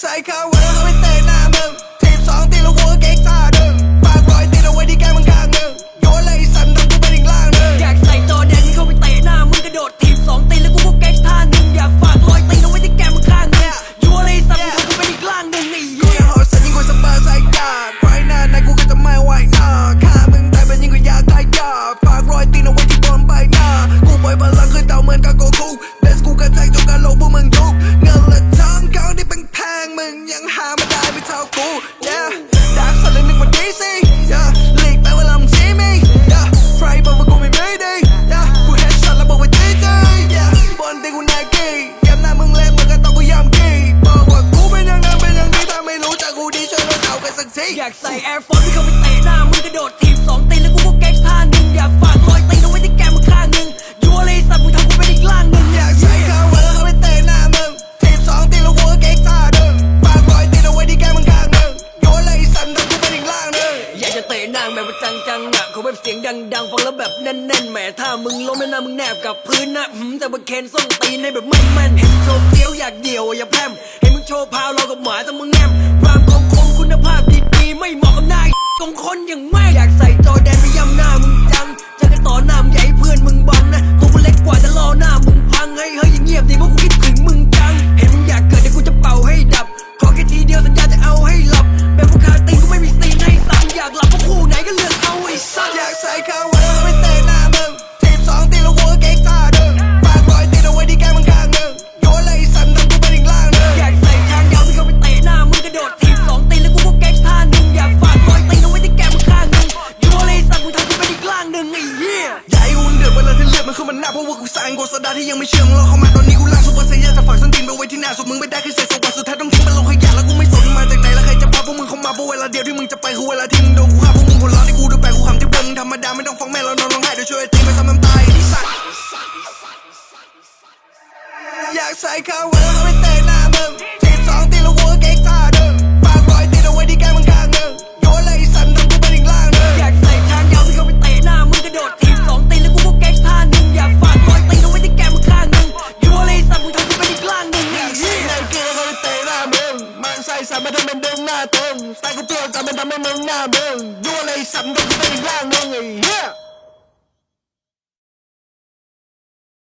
ใส่ข้ากใส่แอร์ฟอร์เขาไปเตะหน้า มึงกระโดดถีบสองตีแล้วกูก็แก๊กท่าหนึ่งอยากฝากรอยตีเอาไว้ที่แกมึงข้างหนึ่งยัวเลยสัตว์มึงทำกูเป็นอีกล่างหนึ่งอยากใส่ข้าวไว้แล้วเขาไปเตะหน้ามึงทีบสองตีแล้วหัวเก๊กท่าดึงปากรอยตีเอาไว้ที่แกมึงข้างหนึ่งโยนเลยไอ้สันทำกูเป็นอีกล่างหนึ่งอยากจะเตะหน้าแบบจังจังๆอะเขอแบบเสียงดังๆฟังแล้วแบบแน่นๆแหมถ้ามึงล้มแล้วหน้ามึงแนบกับพื้นนะหืมแต่บนเคนส้นตีนให้แบบไม่แม่นเห็นโชว์เฟี้ยวอยากเดี่ยวอย่าแพร่มเห็นมึงโชว์พาวเรากับหมาแต่มึงแงมความ นก็เลือกเอาไอ้สัสอยากใส่ข้าวไว้แล้วไปเตะหน้ามึงทีบสองตีแล้วหัวเก๊กท่าดึงปากรอยตีเอาไว้ที่แก้มึงข้างหนึ่งโยนเลยไอ้สันทำกูเป็นอีกล่างหนึ่งอยากใส่ทางยาวที่เขาไปเตะหน้ามึงกระโดดถีบสองตีแล้วกูก็แก๊กท่าหนึ่งอยากฝากรอยตีนเอาไว้ที่แก้มึงข้างหนึ่งโยัวเลยสัตว์มึงทำกูเป็นอีกล่างหนึ่งไอ้เหี้ยอย่าให้อุ่นเดือดเวลาที่เลือดมันขึ้นมันหน้าเพราะว่ากูสร้างโกสดาที่ยังไม่เชื่อมึงรอเข้ามาตอนนี้กูล่างซุปเปอร์ไซยาจะฝากส้นตีนไปไว้ที่หน้าสุดมึงไม่ได้แค่เศษ ไปคือเวลาที่มึงโดนกูฆ่าพวกมึงหัวเราะที่กูดูแปลกกูขำที่เบิ่งธรรมดาไม่ต้องฟังแม่เรานอนร้องไห้เดี๋ยวช่วยตีไปซ้ำน้ำตายที่สัตว์อยากใส่ข้าวเวลาไม่เตะหน้ามึง sabi na mendong natin Sa ko to, sabi na mendong namin Duwalay, sabi na ko tanig lang nung Yeah!